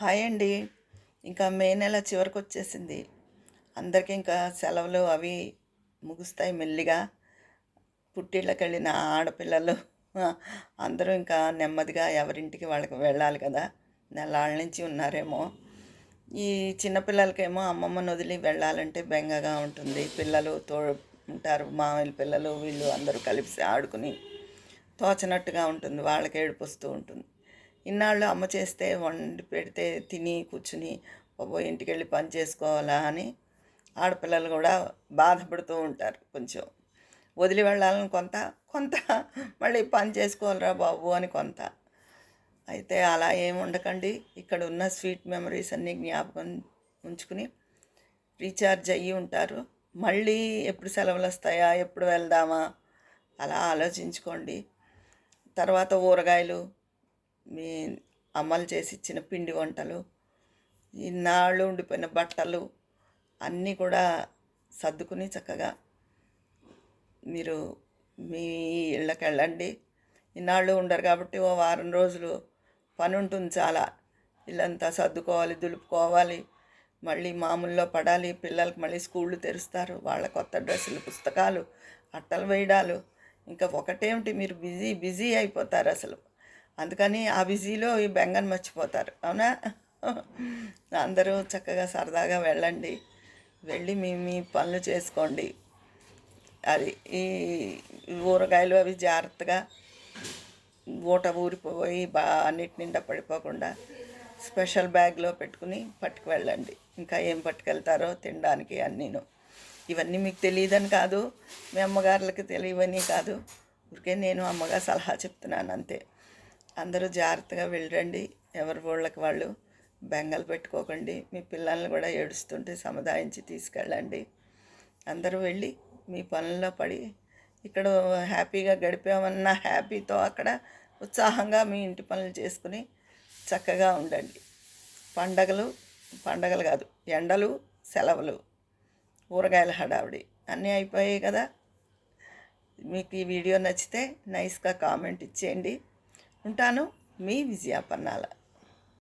Hi అండి. ఇంకా మే నెల చివరికి వచ్చేసింది. అందరికీ ఇంకా సెలవులు అవి ముగుస్తాయి మెల్లిగా. పుట్టిళ్ళకి వెళ్ళిన ఆడపిల్లలు అందరూ ఇంకా నెమ్మదిగా ఎవరింటికి వాళ్ళకి వెళ్ళాలి కదా. నెలాళ్ళ నుంచి ఉన్నారేమో. ఈ చిన్నపిల్లలకేమో అమ్మమ్మను వదిలి వెళ్ళాలంటే బెంగగా ఉంటుంది. పిల్లలు తో ఉంటారు. మామయ్య పిల్లలు వీళ్ళు అందరూ కలిసి ఆడుకుని తోచనట్టుగా ఉంటుంది. వాళ్ళకి ఏడుపు వస్తూ ఉంటుంది. ఇన్నాళ్ళు అమ్మ చేస్తే వండి పెడితే తిని కూర్చుని బాబో ఇంటికి వెళ్ళి పని చేసుకోవాలా అని ఆడపిల్లలు కూడా బాధపడుతూ ఉంటారు కొంచెం. వదిలి వెళ్ళాలని కొంత కొంత మళ్ళీ పని చేసుకోవాలిరా బాబు అని కొంత. అయితే అలా ఏమి ఉండకండి. ఇక్కడ ఉన్న స్వీట్ మెమరీస్ అన్నీ జ్ఞాపకం ఉంచుకుని రీఛార్జ్ అయ్యి ఉంటారు. మళ్ళీ ఎప్పుడు సెలవులు వస్తాయా ఎప్పుడు వెళ్దామా అలా ఆలోచించుకోండి. తర్వాత ఊరగాయలు మీ అమలు చేసి ఇచ్చిన పిండి వంటలు ఇన్నాళ్ళు ఉండిపోయిన బట్టలు అన్నీ కూడా సర్దుకుని చక్కగా మీరు మీ ఇళ్ళకి వెళ్ళండి ఇన్నాళ్ళు ఉండరు కాబట్టి ఓ వారం రోజులు పని ఉంటుంది చాలా. ఇల్లంతా సర్దుకోవాలి దులుపుకోవాలి మళ్ళీ మామూల్లో పడాలి పిల్లలకి మళ్ళీ స్కూళ్ళు తెరుస్తారు వాళ్ళ కొత్త డ్రెస్సులు పుస్తకాలు అట్టలు వేయడాలు. ఇంకా ఒకటేమిటి మీరు బిజీ బిజీ అయిపోతారు అసలు. అందుకని ఆ బిజీలో ఈ బెంగన్ మర్చిపోతారు. అవునా? అందరూ చక్కగా సరదాగా వెళ్ళండి. వెళ్ళి మీ మీ పనులు చేసుకోండి. అది ఈ ఊరగాయలు అవి జాగ్రత్తగా ఊట ఊరిపోయి బా అన్నిటి నిండా పడిపోకుండా స్పెషల్ బ్యాగ్లో పెట్టుకుని పట్టుకు వెళ్ళండి ఇంకా ఏం పట్టుకెళ్తారో తినడానికి అన్నీను. ఇవన్నీ మీకు తెలియదని కాదు. మీ అమ్మగారులకి తెలియవని కాదు. ఊరికే నేను అమ్మగా సలహా చెప్తున్నాను అంతే. అందరూ జాగ్రత్తగా వెళ్ళండి. ఎవరి ఊళ్ళకి వాళ్ళు బెంగలు పెట్టుకోకండి. మీ పిల్లల్ని కూడా ఏడుస్తుంటే సముదాయించి తీసుకెళ్ళండి. అందరూ వెళ్ళి మీ పనుల్లో పడి ఇక్కడ హ్యాపీగా గడిపామన్న హ్యాపీతో అక్కడ ఉత్సాహంగా మీ ఇంటి పనులు చేసుకుని చక్కగా ఉండండి. పండగలు పండగలు కాదు ఎండలు సెలవులు ఊరగాయల హడావిడి అన్నీ అయిపోయాయి కదా. మీకు ఈ వీడియో నచ్చితే నైస్గా కామెంట్ ఇచ్చేయండి. ఉంటాను మీ విజయాపన్నాల.